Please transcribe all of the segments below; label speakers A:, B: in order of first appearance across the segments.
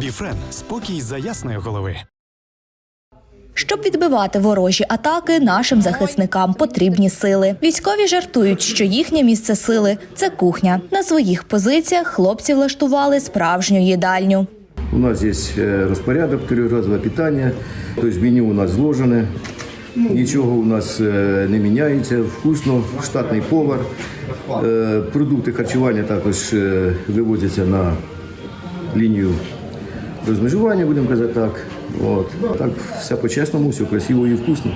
A: Біфрен спокій за ясної голови.
B: Щоб відбивати ворожі атаки, нашим захисникам потрібні сили. Військові жартують, що їхнє місце сили це кухня. На своїх позиціях хлопці влаштували справжню їдальню.
C: У нас есть э, распорядок, трехразовое питание, то есть меню у нас зложене, нічого у нас е, не міняється, вкусно, штатний повар. Е, Продукти харчування також е, вивозяться на лінію розмежування, будемо казати так. От. Так, все по-чесному, все красиво і вкусно.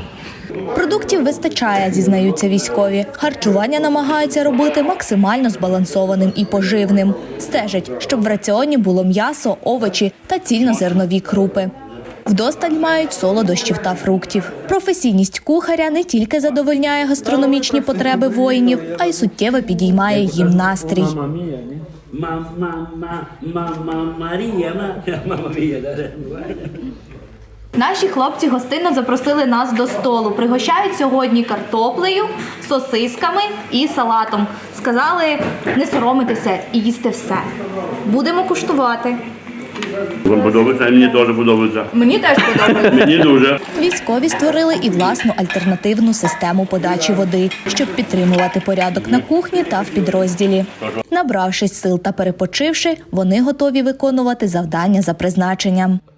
B: Продуктів вистачає, зізнаються військові. Харчування намагаються робити максимально збалансованим і поживним. Стежать, щоб в раціоні було м'ясо, овочі та цільнозернові крупи. Вдосталь мають солодощів та фруктів. Професійність кухаря не тільки задовольняє гастрономічні потреби воїнів, а й суттєво підіймає їм настрій. Наші хлопці гостинно запросили нас до столу. Пригощають сьогодні картоплею, сосисками і салатом. Сказали не соромитися і їсти все. Будемо куштувати.
D: Вам подобається, а мені теж подобається.
B: Мені теж подобається.
D: Мені дуже.
B: Військові створили і власну альтернативну систему подачі води, щоб підтримувати порядок на кухні та в підрозділі. Набравшись сил та перепочивши, вони готові виконувати завдання за призначенням.